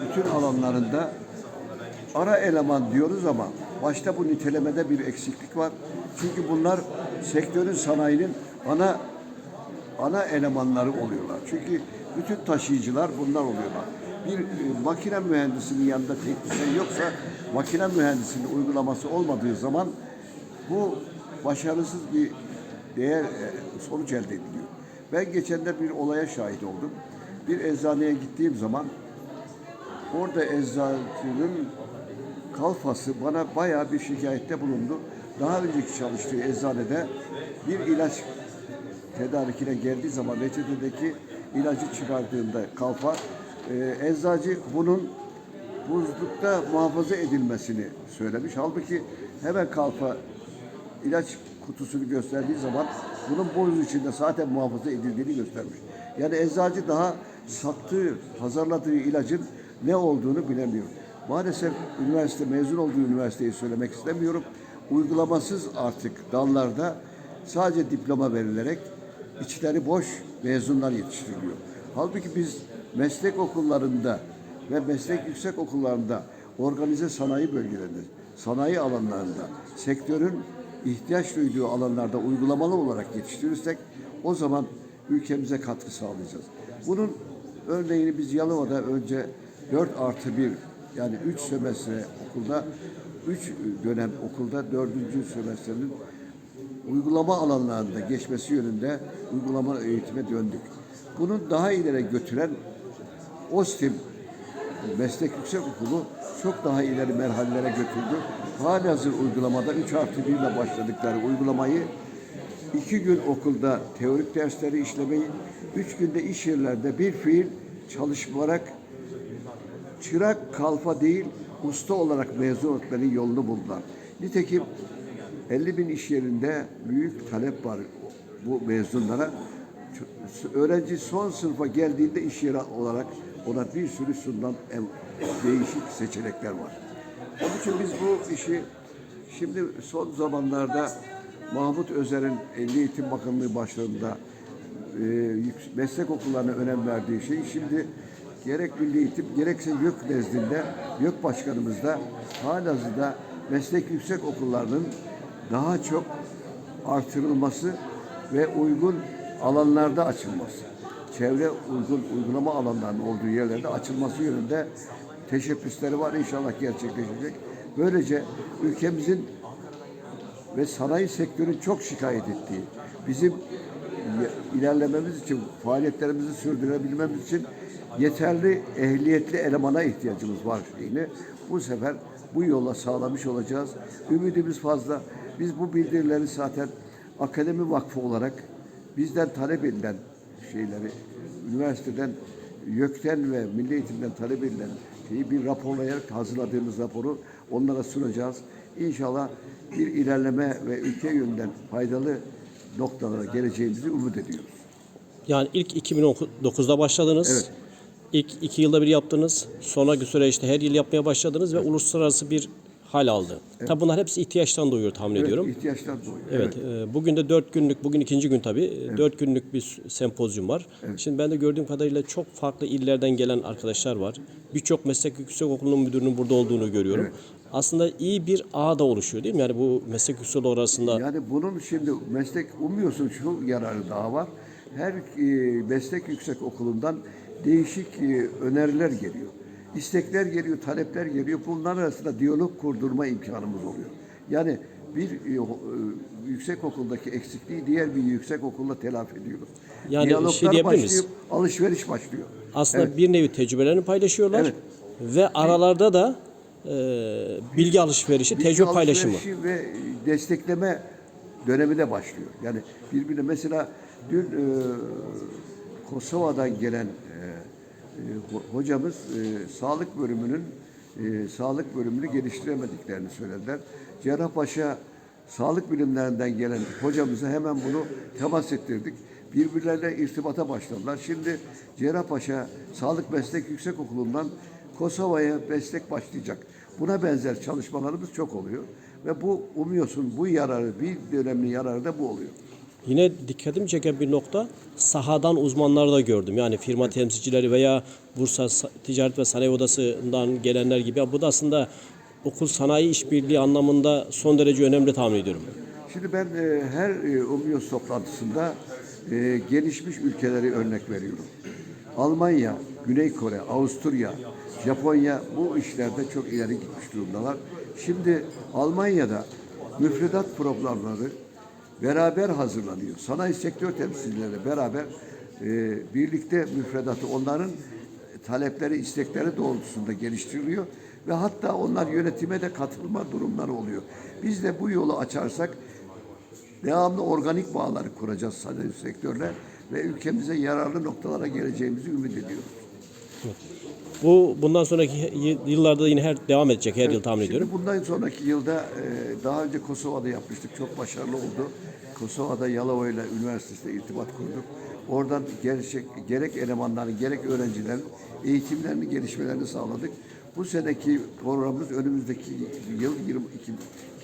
bütün alanlarında ara eleman diyoruz ama başta bu nitelemede bir eksiklik var. Çünkü bunlar sektörün sanayinin ana ana elemanları oluyorlar. Çünkü bütün taşıyıcılar bunlar oluyorlar. Bir e, makine mühendisinin yanında teknisyen yoksa makine mühendisinin uygulaması olmadığı zaman bu başarısız bir değer e, sonuç elde ediliyor. Ben geçenler bir olaya şahit oldum. Bir eczaneye gittiğim zaman orada eczacının kalfası bana bayağı bir şikayette bulundu. Daha önceki çalıştığı eczanede bir ilaç tedarikine geldiği zaman reçetedeki ilacı çıkardığında kalfa e, eczacı bunun buzlukta muhafaza edilmesini söylemiş. Halbuki hemen kalfa ilaç kutusunu gösterdiği zaman bunun buz içinde zaten muhafaza edildiğini göstermiş. Yani eczacı daha sattığı, hazırladığı ilacın ne olduğunu bilemiyor. Maalesef üniversite mezun olduğu üniversiteyi söylemek istemiyorum. Uygulamasız artık dallarda sadece diploma verilerek içleri boş mezunlar yetiştiriliyor. Halbuki biz meslek okullarında ve meslek yüksek okullarında organize sanayi bölgelerinde, sanayi alanlarında, sektörün ihtiyaç duyduğu alanlarda uygulamalı olarak yetiştirirsek o zaman ülkemize katkı sağlayacağız. Bunun örneğini biz Yalova'da önce 4 artı 1 yani 3 sömestre okulda 3 dönem okulda 4. sömestrenin uygulama alanlarında geçmesi yönünde uygulama eğitime döndük. Bunu daha ileri götüren OSTİM Meslek Yüksek Okulu çok daha ileri merhalelere götürdü. Hali hazır uygulamada 3 artı 1 ile başladıkları uygulamayı iki gün okulda teorik dersleri işlemeyi, üç günde iş yerlerde bir fiil çalışarak çırak kalfa değil usta olarak mezun olmanın yolunu buldular. Nitekim 50 bin iş yerinde büyük talep var bu mezunlara. Öğrenci son sınıfa geldiğinde iş yeri olarak ona bir sürü sunulan değişik seçenekler var. Onun için biz bu işi şimdi son zamanlarda Mahmut Özer'in Milli Eğitim Bakanlığı başlarında e, meslek okullarına önem verdiği şey şimdi gerek Milli Eğitim gerekse YÖK nezdinde YÖK Başkanımız da halihazırda meslek yüksek okullarının daha çok artırılması ve uygun alanlarda açılması. Çevre uygun uygulama alanlarının olduğu yerlerde açılması yönünde teşebbüsleri var. İnşallah gerçekleşecek. Böylece ülkemizin ve sanayi sektörün çok şikayet ettiği, bizim ilerlememiz için, faaliyetlerimizi sürdürebilmemiz için yeterli ehliyetli elemana ihtiyacımız var şeyini bu sefer bu yolla sağlamış olacağız. Ümidimiz fazla. Biz bu bildirileri zaten Akademi Vakfı olarak bizden talep edilen şeyleri, üniversiteden, YÖK'ten ve Milli Eğitim'den talep edilen şeyi bir raporlayarak hazırladığımız raporu onlara sunacağız. İnşallah bir ilerleme ve ülke yönünden faydalı noktalara geleceğimizi umut ediyoruz. Yani ilk 2009'da başladınız. Evet. İlk iki yılda bir yaptınız. Sonraki süreçte her yıl yapmaya başladınız ve uluslararası bir hal aldı. Tabi bunlar hepsi ihtiyaçtan doğuyor tahmin ediyorum. Evet, ihtiyaçlar doğuyor. Evet, e, bugün de dört günlük, bugün ikinci gün tabii, e, dört günlük bir sempozyum var. Şimdi ben de gördüğüm kadarıyla çok farklı illerden gelen arkadaşlar var. Birçok meslek yüksek okulunun müdürünün burada olduğunu görüyorum. Aslında iyi bir ağ da oluşuyor değil mi? Yani bu meslek okulu arasında Yani bunun şimdi meslek umuyorsun şu yararı daha var. Her e, meslek yüksek okulundan değişik e, öneriler geliyor. İstekler geliyor, talepler geliyor. Bunlar arasında diyalog kurdurma imkanımız oluyor. Yani bir e, e, yüksek okuldaki eksikliği diğer bir yüksek okulla telafi ediyoruz. Yani Diyaloglar şey diyebilir miyiz? başlıyor, alışveriş başlıyor. aslında bir nevi tecrübelerini paylaşıyorlar Evet. ve aralarda da e, bilgi alışverişi, Bilgi tecrübe paylaşımı. alışverişi ve destekleme dönemi de başlıyor. Yani birbirine mesela dün e, Kosova'dan gelen e, e, ho- hocamız e, sağlık bölümünün e, sağlık bölümünü geliştiremediklerini söylediler. Cerrahpaşa sağlık bilimlerinden gelen hocamıza hemen bunu temas ettirdik. Birbirleriyle irtibata başladılar. Şimdi Cerrahpaşa Sağlık Meslek Yüksek Okulu'ndan Kosova'ya meslek başlayacak. Buna benzer çalışmalarımız çok oluyor. Ve bu umuyorsun bu yararı, bir dönemin yararı da bu oluyor. Yine dikkatimi çeken bir nokta sahadan uzmanları da gördüm. Yani firma temsilcileri veya Bursa Sa- Ticaret ve Sanayi Odası'ndan gelenler gibi. Bu da aslında okul sanayi işbirliği anlamında son derece önemli tahmin ediyorum. Şimdi ben e, her e, UMIOS toplantısında e, gelişmiş ülkeleri örnek veriyorum. Almanya, Güney Kore, Avusturya, Japonya bu işlerde çok ileri gitmiş durumdalar. Şimdi Almanya'da müfredat programları beraber hazırlanıyor. Sanayi sektör temsilcileri beraber e, birlikte müfredatı onların talepleri, istekleri doğrultusunda geliştiriliyor ve hatta onlar yönetime de katılma durumları oluyor. Biz de bu yolu açarsak devamlı organik bağları kuracağız sanayi sektörle ve ülkemize yararlı noktalara geleceğimizi ümit ediyoruz. Bu bundan sonraki yıllarda yine her devam edecek her yıl tahmin ediyorum. bundan sonraki yılda e, daha önce Kosova'da yapmıştık. Çok başarılı oldu. Kosova'da Yalova ile üniversitesiyle irtibat kurduk. Oradan gerçek, gerek elemanların gerek öğrencilerin eğitimlerini gelişmelerini sağladık. Bu seneki programımız önümüzdeki yıl 20,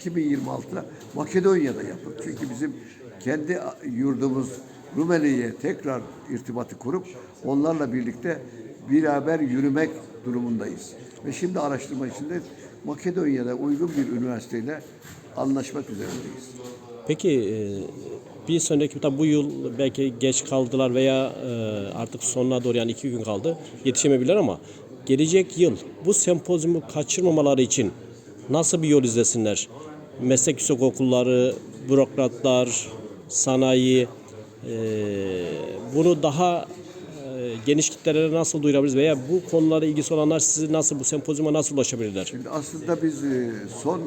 2026'da Makedonya'da yapılır. Çünkü bizim kendi yurdumuz Rumeli'ye tekrar irtibatı kurup onlarla birlikte beraber yürümek durumundayız. Ve şimdi araştırma içinde Makedonya'da uygun bir üniversiteyle anlaşmak üzerindeyiz. Peki e, bir sonraki tabi bu yıl belki geç kaldılar veya e, artık sonuna doğru yani iki gün kaldı yetişemebilirler ama gelecek yıl bu sempozyumu kaçırmamaları için nasıl bir yol izlesinler? Meslek yüksek okulları, bürokratlar, sanayi e, bunu daha geniş kitlelere nasıl duyurabiliriz veya bu konulara ilgisi olanlar sizi nasıl bu sempozyuma nasıl ulaşabilirler? Şimdi aslında biz e, son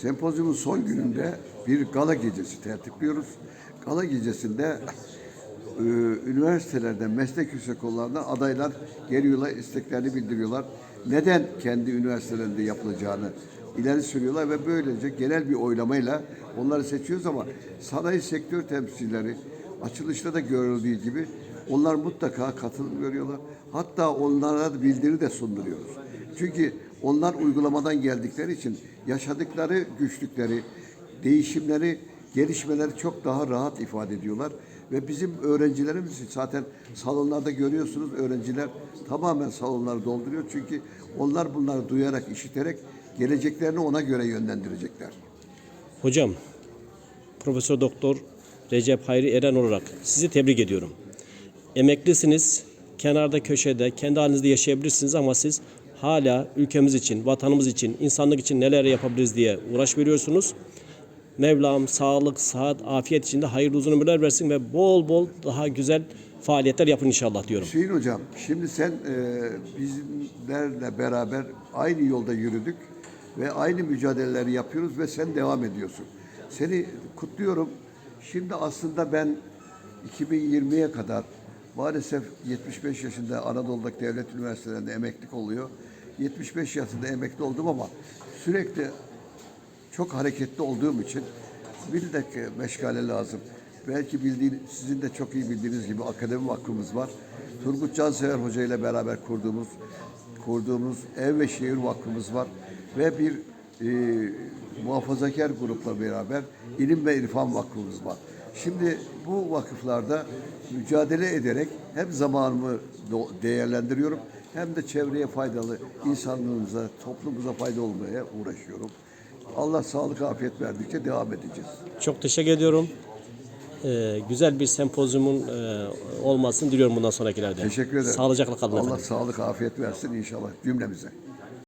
sempozyumun son gününde bir gala gecesi tertipliyoruz. Gala gecesinde e, üniversitelerden, meslek yüksekokullarından adaylar geliyorlar, isteklerini bildiriyorlar. Neden kendi üniversitelerinde yapılacağını ileri sürüyorlar ve böylece genel bir oylamayla onları seçiyoruz ama sanayi sektör temsilcileri açılışta da görüldüğü gibi onlar mutlaka katılım görüyorlar. Hatta onlara bildiri de sunduruyoruz. Çünkü onlar uygulamadan geldikleri için yaşadıkları güçlükleri, değişimleri, gelişmeleri çok daha rahat ifade ediyorlar. Ve bizim öğrencilerimiz zaten salonlarda görüyorsunuz öğrenciler tamamen salonları dolduruyor. Çünkü onlar bunları duyarak, işiterek geleceklerini ona göre yönlendirecekler. Hocam, Profesör Doktor Recep Hayri Eren olarak sizi tebrik ediyorum. Emeklisiniz, kenarda köşede, kendi halinizde yaşayabilirsiniz ama siz hala ülkemiz için, vatanımız için, insanlık için neler yapabiliriz diye uğraş veriyorsunuz. Mevlam sağlık, sıhhat, afiyet içinde hayırlı uzun ömürler versin ve bol bol daha güzel faaliyetler yapın inşallah diyorum. Hüseyin Hocam, şimdi sen e, bizlerle beraber aynı yolda yürüdük ve aynı mücadeleleri yapıyoruz ve sen devam ediyorsun. Seni kutluyorum. Şimdi aslında ben 2020'ye kadar maalesef 75 yaşında Anadolu'daki devlet üniversitelerinde emeklilik oluyor. 75 yaşında emekli oldum ama sürekli çok hareketli olduğum için bir de meşgale lazım. Belki bildiğin, sizin de çok iyi bildiğiniz gibi akademi vakfımız var. Turgut Cansever Hoca ile beraber kurduğumuz kurduğumuz ev ve şehir vakfımız var ve bir e, muhafazakar grupla beraber ilim ve irfan vakfımız var. Şimdi bu vakıflarda mücadele ederek hem zamanımı değerlendiriyorum hem de çevreye faydalı, insanlığımıza, toplumumuza fayda olmaya uğraşıyorum. Allah sağlık, afiyet verdikçe devam edeceğiz. Çok teşekkür ediyorum. Ee, güzel bir sempozyumun e, olmasını diliyorum bundan sonrakilerde. Teşekkür ederim. Sağlıcakla kalın Allah efendim. sağlık, afiyet versin inşallah cümlemize.